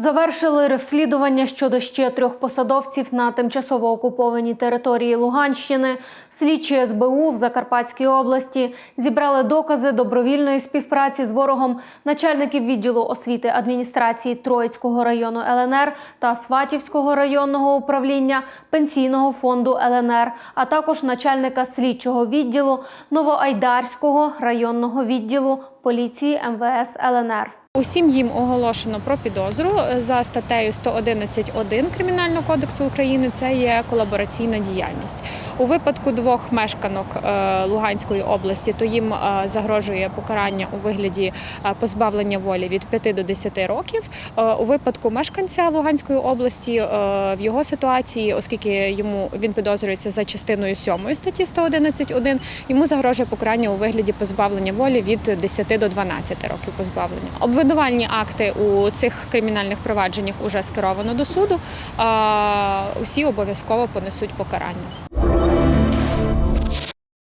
Завершили розслідування щодо ще трьох посадовців на тимчасово окупованій території Луганщини. Слідчі СБУ в Закарпатській області зібрали докази добровільної співпраці з ворогом начальників відділу освіти адміністрації Троїцького району ЛНР та Сватівського районного управління пенсійного фонду ЛНР, а також начальника слідчого відділу Новоайдарського районного відділу поліції МВС ЛНР. Усім їм оголошено про підозру за статтею 111.1 Кримінального кодексу України. Це є колабораційна діяльність. У випадку двох мешканок е, Луганської області, то їм е, загрожує покарання у вигляді е, позбавлення волі від 5 до 10 років. У випадку мешканця Луганської області в його ситуації, оскільки йому він підозрюється за частиною 7 статті 111.1, йому загрожує покарання у вигляді позбавлення волі від 10 до 12 років позбавлення. Обвинувальні акти у цих кримінальних провадженнях вже скеровано до суду. Усі обов'язково понесуть покарання.